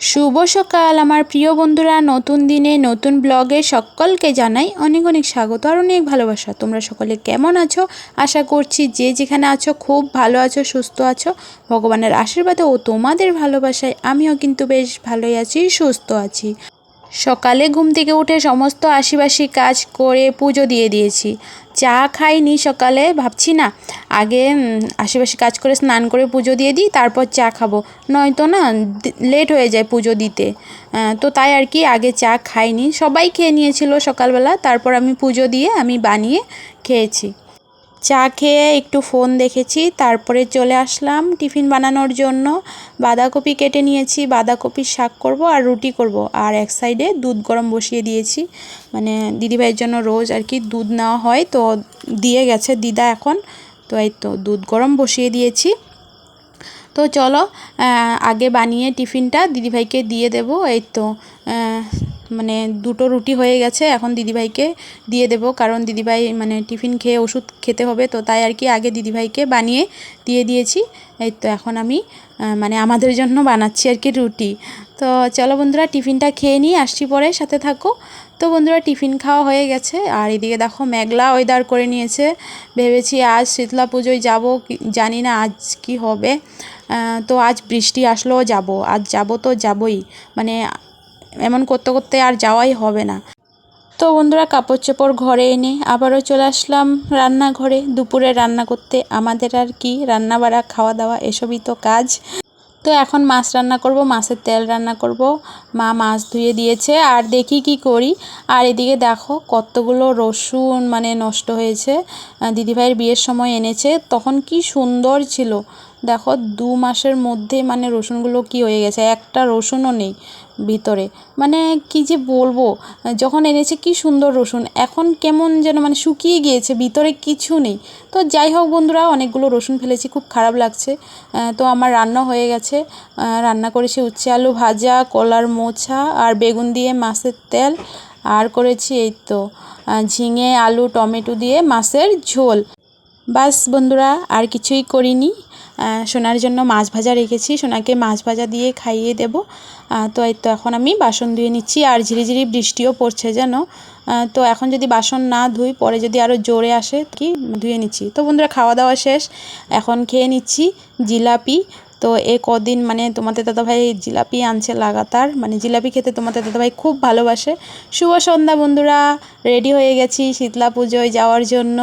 শুভ সকাল, আমার প্রিয় বন্ধুরা। নতুন দিনে, নতুন ব্লগে সকলকে জানাই অনেক অনেক স্বাগত আর অনেক ভালোবাসা। তোমরা সকলে কেমন আছো? আশা করছি যে যেখানে আছো, খুব ভালো আছো, সুস্থ আছো। ভগবানের আশীর্বাদে ও তোমাদের ভালোবাসায় আমিও কিন্তু বেশ ভালোই আছি, সুস্থ আছি। সকালে ঘুম থেকে উঠে সমস্ত আশিবাসি কাজ করে পুজো দিয়ে দিয়েছি। চা খাইনি সকালে, ভাবছি না, আগে আশিবাসি কাজ করে স্নান করে পুজো দিয়ে দিই, তারপর চা খাব। নয়তো না লেট হয়ে যায় পুজো দিতে। তো তাই আর কি, আগে চা খাইনি। সবাই খেয়ে নিয়েছিল সকালবেলা, তারপর আমি পুজো দিয়ে আমি বানিয়ে খেয়েছি। চা খেয়ে একটু ফোন দেখেছি, তারপরে চলে আসলাম টিফিন বানানোর জন্য। বাঁধাকপি কেটে নিয়েছি, বাঁধাকপির শাক করব আর রুটি করব। আর এক সাইডে দুধ গরম বসিয়ে দিয়েছি। মানে দিদিভাইয়ের জন্য রোজ আর কি দুধ নেওয়া হয়, তো দিয়ে গেছে দিদা এখন। তো এই তো দুধ গরম বসিয়ে দিয়েছি। তো চলো আগে বানিয়ে টিফিনটা দিদিভাইকে দিয়ে দেব, এই তো মানে দুটো রুটি হয়ে গেছে, এখন দিদিভাইকে দিয়ে দেব। কারণ দিদিভাই মানে টিফিন খেয়ে ওষুধ খেতে হবে, তো তাই আর কি আগে দিদিভাইকে বানিয়ে দিয়ে দিয়েছি। এই তো এখন আমি মানে আমাদের জন্য বানাচ্ছি আর কি রুটি। তো চলো বন্ধুরা, টিফিনটা খেয়ে নিই আসছি পরে, সাথে থাকো। তো বন্ধুরা, টিফিন খাওয়া হয়ে গেছে। আর এদিকে দেখো, মেঘলা ওয়েদার করে নিয়েছে। ভেবেছি আজ শীতলা পুজোয় যাব জানি না আজ কি হবে। তো আজ বৃষ্টি আসলেও যাব। আজ যাব তো যাবই। মানে এমন করতে করতে আর যাওয়াই হবে না। তো বন্ধুরা, কাপড় চোপড় ঘরে এনে আবারও চলে আসলাম রান্নাঘরে। দুপুরে রান্না করতে আমাদের আর কি রান্না বাড়া খাওয়া দাওয়া এসবই তো কাজ। তো এখন মাছ রান্না করব, মাছের তেল রান্না করব। মা মাছ ধুয়ে দিয়েছে আর দেখি কি করি। আর এদিকে দেখো কতগুলো রসুন মানে নষ্ট হয়েছে। দিদিভাইয়ের বিয়ের সময় এনেছে। তখন কি সুন্দর ছিল। দেখো দু মাসের মধ্যে মানে রসুনগুলো কি হয়ে গেছে। একটা রসুনও নেই। ভিতরে। মানে কি যে বলব, যখন এনেছে কি সুন্দর রসুন, এখন কেমন যেন মানে শুকিয়ে গিয়েছে, ভিতরে কিছু নেই। তো যাই হোক বন্ধুরা, অনেকগুলো রসুন ফেলেছি, খুব খারাপ লাগছে। তো আমার রান্না হয়ে গেছে। রান্না করেছি উচ্ছে আলু ভাজা, কলার মোছা আর বেগুন দিয়ে মাছের তেল। আর করেছি এই তো ঝিঙে, আলু, টমেটো দিয়ে মাছের ঝোল। বাস বন্ধুরা, আর কিছুই করিনি। সোনার জন্য মাছ ভাজা রেখেছি। সোনাকে মাছ ভাজা দিয়ে খাইয়ে দেব। তো এই তো এখন আমি বাসন ধুয়ে নিচ্ছি আর ঝিরিঝিরি বৃষ্টিও পড়ছে যেন। তো এখন যদি বাসন না ধুই, পরে যদি আরও জোরে আসে কি, ধুয়ে নিচ্ছি। তো বন্ধুরা, খাওয়া দাওয়া শেষ। এখন খেয়ে নিচ্ছি জিলাপি। তো এ কদিন মানে তোমাদের দাদাভাই জিলাপি আনছে লাগাতার। মানে জিলাপি খেতে তোমাদের দাদাভাই খুব ভালোবাসে। শুভ সন্ধ্যা বন্ধুরা রেডি হয়ে গেছি শীতলা পুজোয় যাওয়ার জন্য।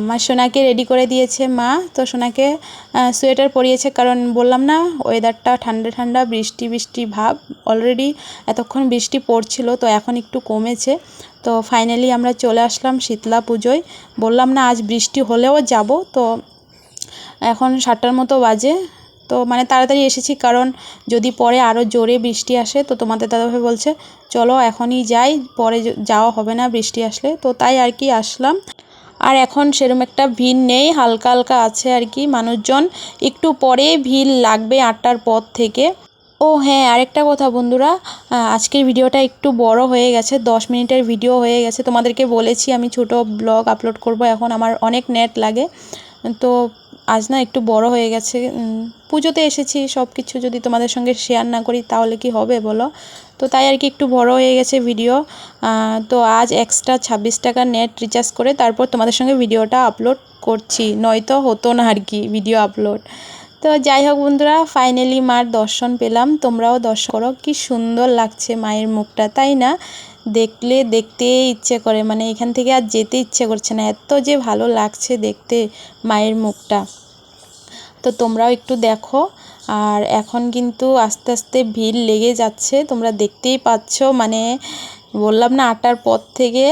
আমার সোনাকে রেডি করে দিয়েছে মা। তো সোনাকে সোয়েটার পরিয়েছে কারণ বললাম না ওয়েদারটা ঠান্ডা ঠান্ডা, বৃষ্টি বৃষ্টি ভাব। অলরেডি এতক্ষণ বৃষ্টি পড়ছিল, তো এখন একটু কমেছে। তো ফাইনালি আমরা চলে আসলাম শীতলা পুজোয়। বললাম না, আজ বৃষ্টি হলেও যাব। তো এখন সাতটার মতো বাজে। তো মানে তাড়াতাড়ি এসেছি, কারণ যদি পরে আরও জোরে বৃষ্টি আসে, তো তোমাদের দাদাভাই বলছে, চলো এখনই যাই, পরে যাওয়া হবে না বৃষ্টি আসলে। তো তাই আর কি আসলাম। আর এখন সেরকম একটা ভিড় নেই, হালকা হালকা আছে আর কি মানুষজন। একটু পরে ভিড় লাগবে আটটার পর থেকে। ও হ্যাঁ আরেকটা কথা বন্ধুরা আজকের ভিডিওটা একটু বড় হয়ে গেছে, দশ মিনিটের ভিডিও হয়ে গেছে। তোমাদেরকে বলেছি, আমি ছোট ব্লগ আপলোড করব, এখন আমার অনেক নেট লাগে। তো আজ না একটু বড় হয়ে গেছে পুজোতে এসেছি সব কিছু যদি তোমাদের সঙ্গে শেয়ার না করি তাহলে কি হবে বলো? তো তাই আর কি একটু বড় হয়ে গেছে ভিডিও তো আজ এক্সট্রা ছাব্বিশ টাকা নেট রিচার্জ করে তারপর তোমাদের সঙ্গে ভিডিওটা আপলোড করছি। নয়তো হতো না আর কি ভিডিও আপলোড তো যাই হোক বন্ধুরা ফাইনালি মার দর্শন পেলাম, তোমরাও দর্শন করো, কি সুন্দর লাগছে মায়ের মুখটা, তাই না? দেখলে দেখতে ইচ্ছে করে মানে এখান থেকে আর যেতে ইচ্ছে করছে না। এত যে ভালো লাগছে দেখতে মায়ের মুখটা। তো তোমরাও একটু দেখো। আর এখন কিন্তু আস্তে আস্তে ভিড় লেগে যাচ্ছে, তোমরা দেখতেই পাচ্ছ। মানে বললাম না, আটটার পর থেকে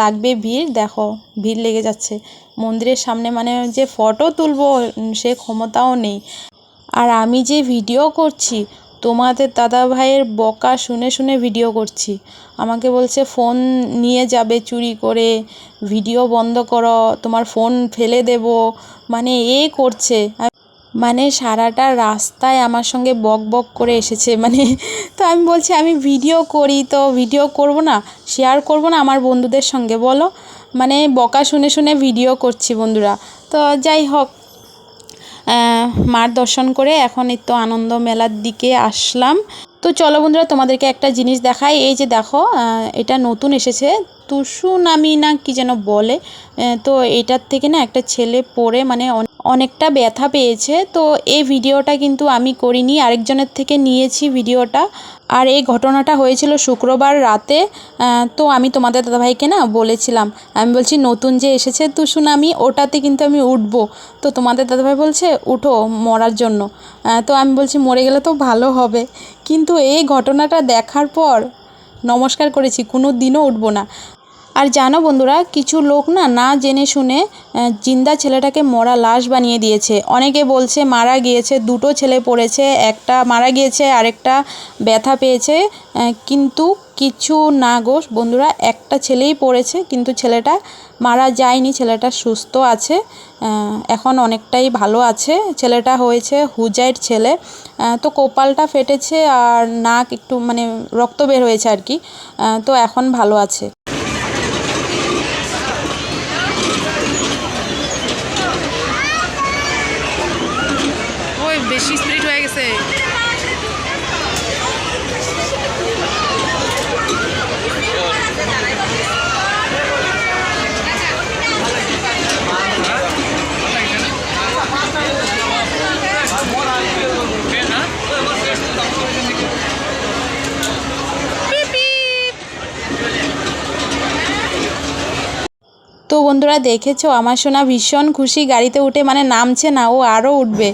লাগবে ভিড়। দেখো, ভিড় লেগে যাচ্ছে। মন্দিরের সামনে মানে যে ফটো তুলবো, সে ক্ষমতাও নেই। আর আমি যে ভিডিও করছি তোমাদের দাদা ভাইয়ের বকা শুনে শুনে ভিডিও করছি। আমাকে বলছে, ফোন নিয়ে যাবে চুরি করে ভিডিও বন্ধ করো, তোমার ফোন ফেলে দেব। মানে এ করছে। মানে সারাটা রাস্তায় আমার সঙ্গে বক বক করে এসেছে। মানে তো আমি বলছি, আমি ভিডিও করি তো ভিডিও করব না শেয়ার করব না আমার বন্ধুদের সঙ্গে, বলো? মানে বকা শুনে শুনে ভিডিও করছি বন্ধুরা। তো যাই হোক মার দর্শন করে এখন এই তো আনন্দ মেলার দিকে আসলাম। তো চলো বন্ধুরা, তোমাদেরকে একটা জিনিস দেখাই। এই যে দেখো এটা নতুন এসেছে। তুসু নামি না কি যেন বলে? তো এটার থেকে না একটা ছেলে পড়ে মানে অনেকটা ব্যথা পেয়েছে। তো এই ভিডিওটা কিন্তু আমি করিনি, আরেকজনের থেকে নিয়েছি ভিডিওটা। আর এই ঘটনাটা হয়েছিল শুক্রবার রাতে। তো আমি তোমাদের দাদাভাইকে না বলেছিলাম। আমি বলছি, নতুন যে এসেছে তুসুনামি ওটাতে কিন্তু আমি উঠবো। তো তোমাদের দাদাভাই বলছে, উঠো মরার জন্য। তো আমি বলছি, মরে গেলে তো ভালো হবে। কিন্তু এই ঘটনাটা দেখার পর নমস্কার করেছি, কোনো দিনও উঠবো না। আর জানো বন্ধুরা, কিছু লোক না না জেনে শুনে জিন্দা ছেলেটাকে মরা লাশ বানিয়ে দিয়েছে। অনেকে বলছে মারা গিয়েছে, দুটো ছেলে পড়েছে, একটা মারা গিয়েছে, আরেকটা ব্যথা পেয়েছে। কিন্তু কিছু না গো বন্ধুরা, একটা ছেলেই পড়েছে, কিন্তু ছেলেটা মারা যায়নি, ছেলেটা সুস্থ আছে এখন অনেকটাই ভালো আছে। ছেলেটা হয়েছে হুজাইর ছেলে তো কপালটা ফেটেছে আর নাক একটু মানে রক্ত বের হয়েছে আর কি তো এখন ভালো আছে ওই বেশি স্পিরিট হয়ে গেছে তো বন্ধুরা দেখেছ, আমার সোনা ভীষণ খুশি। গাড়িতে উঠে মানে নামছে না, ও আরও উঠবে।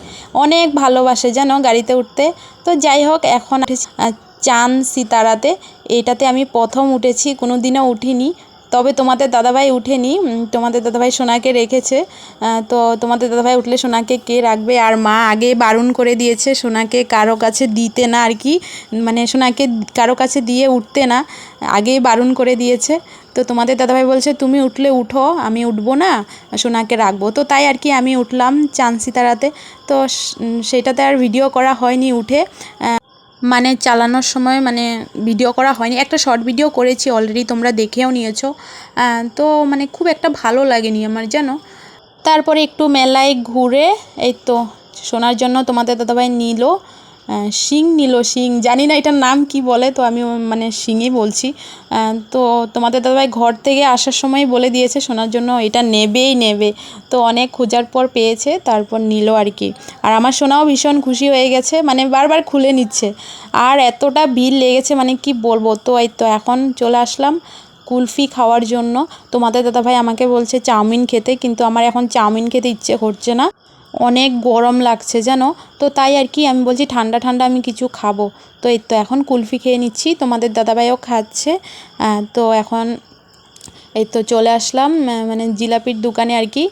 অনেক ভালোবাসে যেন গাড়িতে উঠতে। তো যাই হোক, এখন চান সিতারাতে। এটাতে আমি প্রথম উঠেছি কোনো দিনও উঠিনি। তবে তোমাদের দাদাভাই উঠেনি। তোমাদের দাদাভাই সোনাকে রেখেছে। তো তোমাদের দাদাভাই উঠলে সোনাকে কে রাখবে? আর মা আগে বারণ করে দিয়েছে সোনাকে, কারও কাছে দিতে না আর কি। মানে সোনাকে কারও কাছে দিয়ে উঠতে না আগেই বারণ করে দিয়েছে। তো তোমাদের দাদাভাই বলছে, তুমি উঠলে উঠো, আমি উঠবো না, সোনাকে রাখব। তো তাই আর কি আমি উঠলাম চাঁদসিতারাতে তো সেটাতে আর ভিডিও করা হয়নি উঠে। মানে চালানোর সময় মানে ভিডিও করা হয়নি। একটা শর্ট ভিডিও করেছি অলরেডি তোমরা দেখেও নিয়েছো। তো মানে খুব একটা ভালো লাগেনি আমার, জানো? তারপরে একটু মেলায় ঘুরে, এই তো শোনার জন্য তোমাদের দাদাভাই নিল। শিং নিল, শিং। জানি না এটার নাম কি বলে, তো আমি মানে শিংই বলছি। তো তোমাদের দাদাভাই ঘর থেকে আসার সময় বলে দিয়েছে, শোনার জন্য এটা নেবেই নেবে। তো অনেক খোঁজার পর পেয়েছে, তারপর নিল আর কি। আর আমার সোনাও ভীষণ খুশি হয়ে গেছে মানে বারবার খুলে নিচ্ছে। আর এতটা ভিড় লেগেছে মানে কি বলব? তো এই তো এখন চলে আসলাম কুলফি খাওয়ার জন্য। তোমাদের দাদাভাই আমাকে বলছে চাউমিন খেতে, কিন্তু আমার এখন চাউমিন খেতে ইচ্ছে করছে না। অনেক গরম লাগছে জানো? তো তাই আর কি আমি বলছি ঠান্ডা ঠান্ডা আমি কিছু খাব। তো এই তো এখন কুলফি খেয়ে নিচ্ছি, তোমাদের দাদাভাইও খাচ্ছে। তো এখন এই তো চলে আসলাম মানে জিলাপির দোকানে আর কি।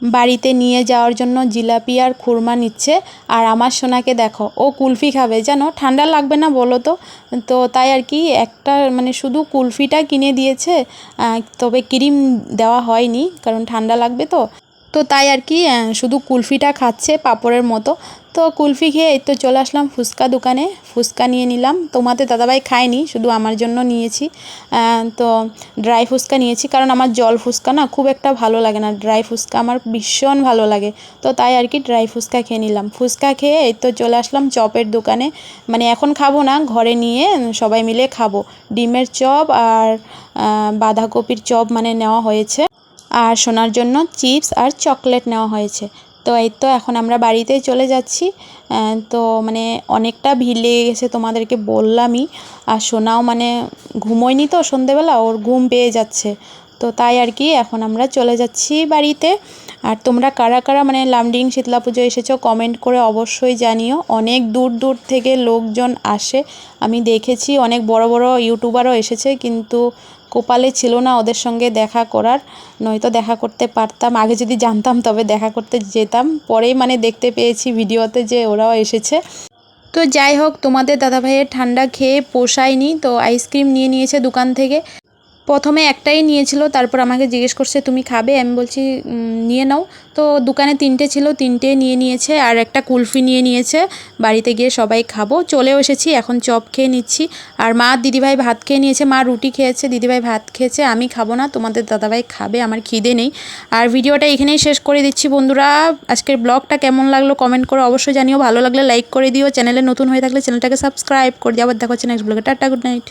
বাড়িতে নিয়ে যাওয়ার জন্য জিলাপি আর খুরমা নিচ্ছে। আর আমার সোনাকে দেখো, ও কুলফি খাবে জানো? ঠান্ডা লাগবে না বলো তো? তো তাই আর কি একটা মানে শুধু কুলফিটা কিনে দিয়েছে। তবে ক্রিম দেওয়া হয়নি, কারণ ঠান্ডা লাগবে তো। তো তাই আর কি শুধু কুলফিটা খাচ্ছে পাঁপড়ের মতো। তো কুলফি খেয়ে এই তো চলে আসলাম ফুচকা দোকানে। ফুচকা নিয়ে নিলাম। তোমাদের দাদাভাই খায়নি, শুধু আমার জন্য নিয়েছি। তো ড্রাই ফুচকা নিয়েছি, কারণ আমার জল ফুচকা না খুব একটা ভালো লাগে না। ড্রাই ফুচকা আমার ভীষণ ভালো লাগে। তো তাই আর কি ড্রাই ফুচকা খেয়ে নিলাম। ফুচকা খেয়ে এই তো চলে আসলাম চপের দোকানে। মানে এখন খাব না, ঘরে নিয়ে সবাই মিলে খাব। ডিমের চপ আর বাঁধাকপির চপ মানে নেওয়া হয়েছে। আর সোনার জন্য চিপস আর চকলেট নেওয়া হয়েছে। তো এই তো এখন আমরা বাড়িতেই চলে যাচ্ছি। তো মানে অনেকটা ভিড় লেগে গেছে তোমাদেরকে বললামই। আর সোনাও মানে ঘুমোয়নি তো সন্ধেবেলা, ওর ঘুম পেয়ে যাচ্ছে। তো তাই আর কি এখন আমরা চলে যাচ্ছি বাড়িতে। আর তোমরা কারা কারা মানে লামডিং শীতলা পুজো এসেছ কমেন্ট করে অবশ্যই জানিও। অনেক দূর দূর থেকে লোকজন আসে। আমি দেখেছি অনেক বড় বড় ইউটিউবারও এসেছে, কিন্তু কপালে ছিল না ওদের সঙ্গে দেখা করার, নয়তো দেখা করতে পারতাম। আগে যদি জানতাম তবে দেখা করতে যেতাম। পরেই মানে দেখতে পেয়েছি ভিডিওতে যে ওরাও এসেছে। তো যাই হোক, তোমাদের দাদাভাইয়ের ঠান্ডা খেয়ে পোষায়নি, তো আইসক্রিম নিয়ে নিয়েছে দোকান থেকে। প্রথমে একটাই নিয়েছিল, তারপর আমাকে জিজ্ঞেস করছে, তুমি খাবে? আমি বলছি নিয়ে নাও। তো দোকানে তিনটে ছিল, তিনটে নিয়ে নিয়েছে, আর একটা কুলফি নিয়ে নিয়েছে। বাড়িতে গিয়ে সবাই খাব। চলেও এসেছি, এখন চপ খেয়ে নিচ্ছি। আর মা, দিদিভাই ভাত খেয়ে নিয়েছে, মা রুটি খেয়েছে, দিদিভাই ভাত খেয়েছে, আমি খাব না, তোমাদের দাদাভাই খাবে, আমার খিদে নেই। আর ভিডিওটা এখানেই শেষ করে দিচ্ছি বন্ধুরা। আজকের ব্লগটা কেমন লাগল কমেন্ট করে অবশ্যই জানিও। ভালো লাগলে লাইক করে দিও। চ্যানেলে নতুন হয়ে থাকলে চ্যানেলটাকে সাবস্ক্রাইব করে দিও। আবার দেখা নেক্সট ব্লগে। Tata good night